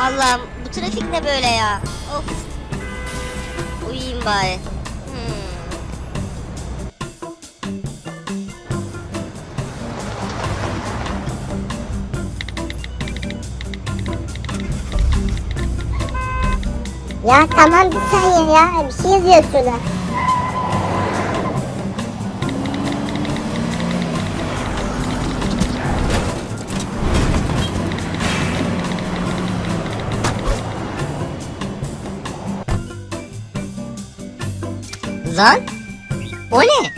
Allah'ım bu trafik ne böyle ya? Of. Uyuyayım bari. Hmm. Ya tamam bir saniye ya. Bir şey yazıyor şurada. Lan? O ne?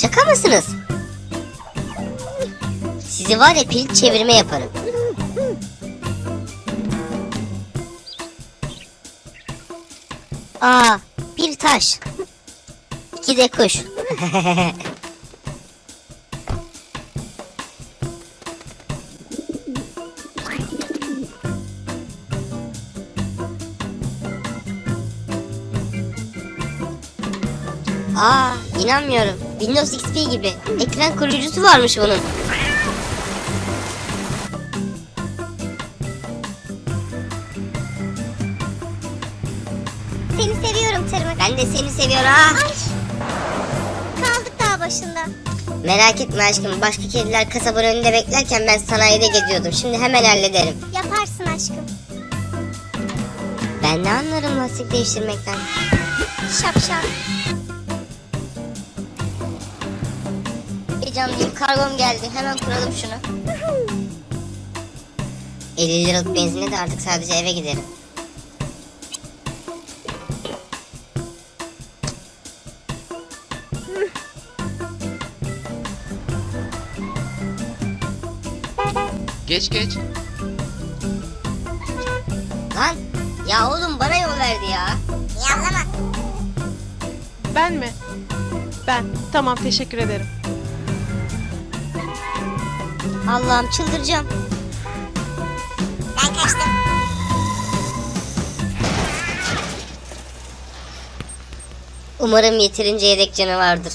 Şaka mısınız? Sizi var ya pil çevirme yaparım. Aa, bir taş. İki de kuş. Aa, inanmıyorum. Windows XP gibi. Ekran koruyucusu varmış bunun. Seni seviyorum tırmık. Ben de seni seviyorum. Ah! Kaldık dağ başında. Merak etme aşkım. Başka kediler kasabanın önünde beklerken ben sanayide geziyordum. Şimdi hemen hallederim. Yaparsın aşkım. Ben ne anlarım lastik değiştirmekten. Şapşal. Heyecan değil, kargom geldi. Hemen kuralım şunu. 50 liralık benzine de artık sadece eve giderim. Geç geç. Lan ya oğlum bana yol verdi ya. Yavlama. Ben mi? Ben. Tamam teşekkür ederim. Allah'ım çıldıracağım. Ben kaçtım. Umarım yeterince yedek canı vardır.